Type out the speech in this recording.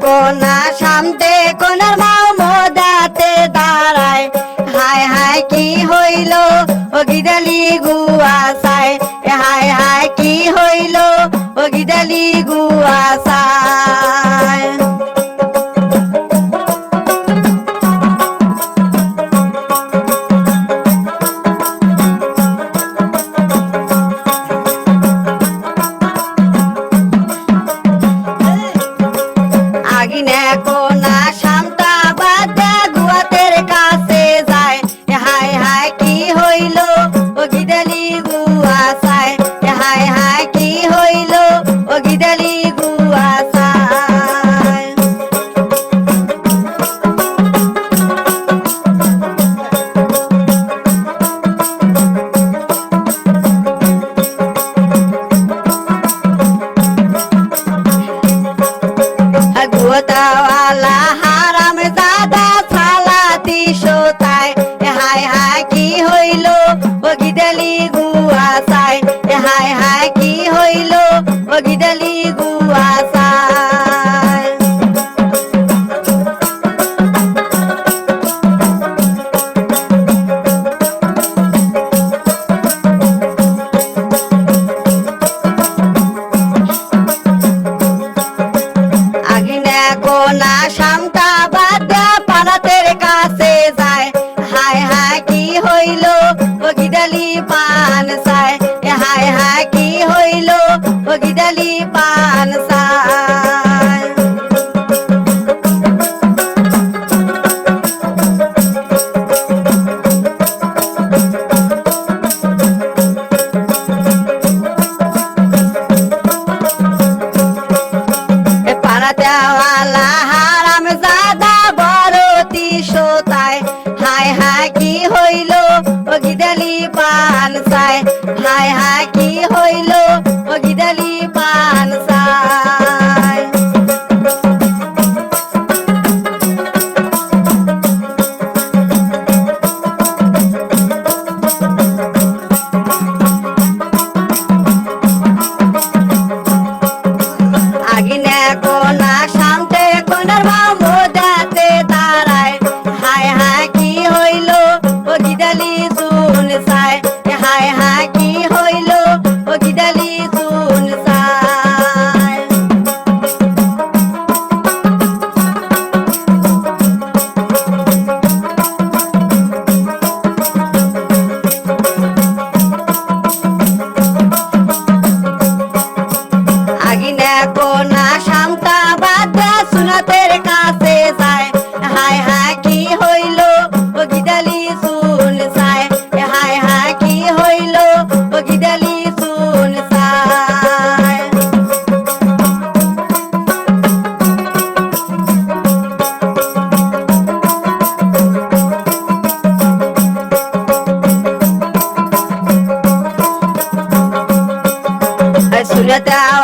কোনা শান্তে কোনার মা ಹೋತವಾಲ কি হইল? ও গিদালি পান চাই। হাই হাই down.